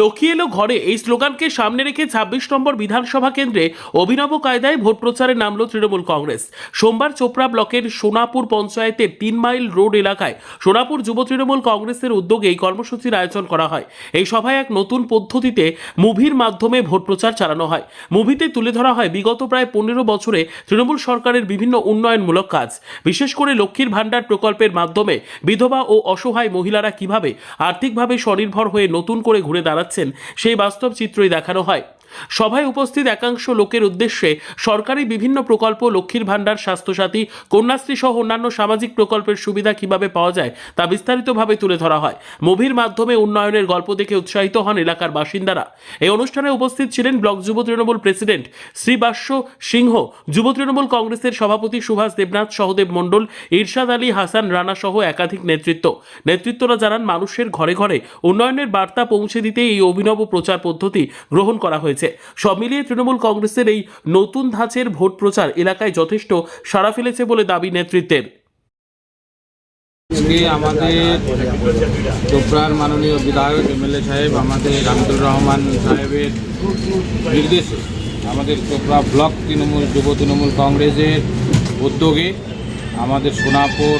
লক্ষ্মী এলো ঘরে। এই স্লোগানকে সামনে রেখে ছাব্বিশ নম্বর বিধানসভা কেন্দ্রে অভিনব কায়দায় ভোট প্রচারে নামল তৃণমূল কংগ্রেস। সোমবার চোপড়া ব্লকের সোনাপুর পঞ্চায়েতের তিন মাইল রোড এলাকায় সোনাপুর যুব তৃণমূল কংগ্রেসের উদ্যোগে এই কর্মসূচির আয়োজন করা হয়। এই সভায় এক নতুন পদ্ধতিতে মুভির মাধ্যমে ভোট প্রচার চালানো হয়। মুভিতে তুলে ধরা হয় বিগত প্রায় পনেরো বছরে তৃণমূল সরকারের বিভিন্ন উন্নয়নমূলক কাজ। বিশেষ করে লক্ষ্মীর ভাণ্ডার প্রকল্পের মাধ্যমে বিধবা ও অসহায় মহিলারা কীভাবে আর্থিকভাবে স্বনির্ভর হয়ে নতুন করে ঘুরে দাঁড়াচ্ছেন সেই বাস্তব চিত্রই দেখানো হয়। সভায় উপস্থিত একাংশ লোকের উদ্দেশ্যে সরকারি বিভিন্ন প্রকল্প, লক্ষ্মীর ভাণ্ডার, স্বাস্থ্যসাথী, কন্যাশ্রী সহ অন্যান্য সামাজিক প্রকল্পের সুবিধা কীভাবে পাওয়া যায় তা বিস্তারিতভাবে তুলে ধরা হয়। মুভির মাধ্যমে উন্নয়নের গল্প দেখে উৎসাহিত হন এলাকার বাসিন্দারা। এই অনুষ্ঠানে উপস্থিত ছিলেন ব্লক যুব তৃণমূল প্রেসিডেন্ট শ্রীবাস্য সিংহ, যুব তৃণমূল কংগ্রেসের সভাপতি সুভাষ দেবনাথ, সহদেব মণ্ডল, ইরশাদ আলী হাসান রানা সহ একাধিক নেতৃত্ব। নেতৃত্বরা জানান, মানুষের ঘরে ঘরে উন্নয়নের বার্তা পৌঁছে দিতে এই অভিনব প্রচার পদ্ধতি গ্রহণ করা হয়েছে। সব মিলিয়ে তৃণমূল কংগ্রেসের এই নতুন ধাঁচের ভোট প্রচার এলাকায় যথেষ্ট সাড়া ফেলেছে বলে দাবি নেতৃত্বের। আমাদের চোপড়ার মাননীয় বিধায়ক এমএলএ সাহেব, আমাদের আমিদুর রহমান সাহেবের নির্দেশে আমাদের চোপড়া ব্লক তৃণমূল, যুব তৃণমূল কংগ্রেসের উদ্যোগে আমাদের সোনাপুর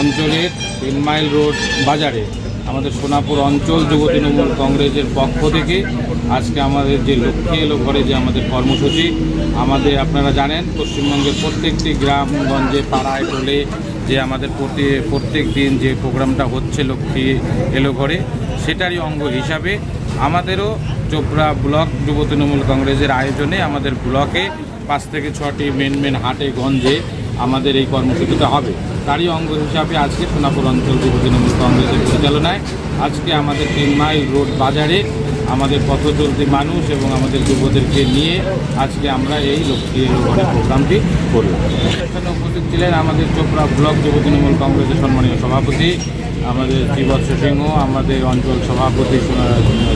অঞ্চলের তিন মাইল রোড বাজারে আমাদের সোনাপুর অঞ্চল যুব তৃণমূল কংগ্রেসের পক্ষ থেকে আজকে আমাদের যে লক্ষ্মী এলো ঘরে যে আমাদের কর্মসূচি, আমাদের আপনারা জানেন, পশ্চিমবঙ্গের প্রত্যেকটি গ্রামগঞ্জে, পাড়ায়, টোলে যে আমাদের প্রতি, প্রত্যেক দিন যে প্রোগ্রামটা হচ্ছে লক্ষ্মী এলো ঘরে, সেটারই অঙ্গ হিসাবে আমাদেরও চোপড়া ব্লক যুব তৃণমূল কংগ্রেসের আয়োজনে আমাদের ব্লকে পাঁচ থেকে ছটি মেন মেন হাটে গঞ্জে আমাদের এই কর্মসূচিটা হবে। তারই অঙ্গ হিসাবে আজকে সোনাপুর অঞ্চল যুব তৃণমূল কংগ্রেসের পরিচালনায়। আজকে আমাদের তিন মাইল রোড বাজারে আমাদের পথ চলতি মানুষ এবং আমাদের যুবদেরকে নিয়ে আজকে আমরা এই লক্ষ্মী এলোঘরে প্রোগ্রামটি করলাম। এখানে উপস্থিত ছিলেন আমাদের চোপড়া ব্লক যুব তৃণমূল কংগ্রেসের সম্মানীয় সভাপতি, আমাদের শ্রীবৎস সিংহ, আমাদের অঞ্চল সভাপতি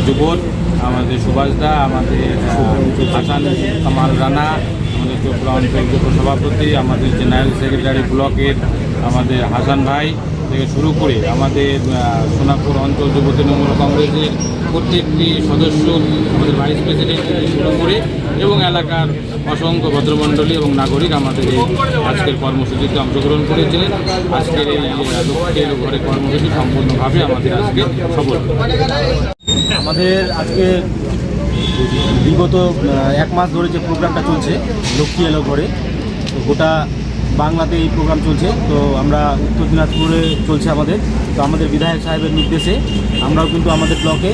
যুবল আমাদের সুভাষদা আমাদের হাসান কামাল রানা, আমাদের চোপড়া অঞ্চল যুব সভাপতি, আমাদের জেনারেল সেক্রেটারি ব্লকের আমাদের হাসান ভাই থেকে শুরু করে আমাদের সোনাপুর অঞ্চল যুব তৃণমূল কংগ্রেসের প্রত্যেকটি সদস্য আমাদের ভাইস প্রেসিডেন্ট থেকে শুরু করে এবং এলাকার অসংখ্য ভদ্রমণ্ডলী এবং নাগরিক আমাদের এই আজকের কর্মসূচিতে অংশগ্রহণ করেছিলেন। আজকের এই ঘরে কর্মসূচি সম্পূর্ণভাবে আমাদের আজকে সফল আমাদের আজকে বিগত এক মাস ধরে যে প্রোগ্রামটা চলছে, লক্ষ্মী এলো ঘরে গোটা বাংলাতে এই প্রোগ্রাম চলছে। তো আমরা উত্তর দিনাজপুরে চলছে আমাদের। তো আমাদের বিধায়ক সাহেবের নির্দেশে আমরাও কিন্তু আমাদের ব্লকে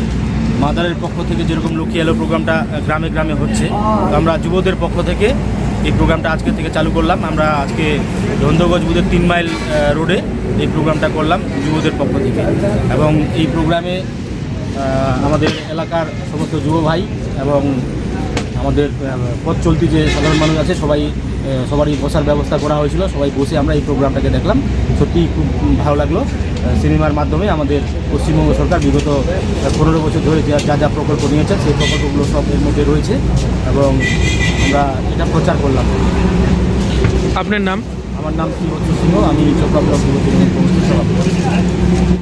মাদারের পক্ষ থেকে যেরকম লক্ষ্মী এলো প্রোগ্রামটা গ্রামে গ্রামে হচ্ছে। তো আমরা যুবদের পক্ষ থেকে এই প্রোগ্রামটা আজকে থেকে চালু করলাম। আমরা আজকে ধন্দগঞ্জ বুধের তিন মাইল রোডে এই প্রোগ্রামটা করলাম যুবদের পক্ষ থেকে। এবং এই প্রোগ্রামে আমাদের এলাকার সমস্ত যুব ভাই এবং আমাদের পথ চলতি যে সাধারণ মানুষ আছে সবাই সবারই বসার ব্যবস্থা করা হয়েছিল। সবাই বসে আমরা এই প্রোগ্রামটাকে দেখলাম। সত্যিই খুব ভালো লাগল। সিনেমার মাধ্যমে আমাদের পশ্চিমবঙ্গ সরকার বিগত পনেরো বছর ধরে যা যা প্রকল্প নিয়েছে সেই প্রকল্পগুলো সব এর মধ্যে রয়েছে এবং আমরা এটা প্রচার করলাম। আপনার নাম? আমার নাম শ্রীবৎস সিংহ আমি যুব সভাপতি।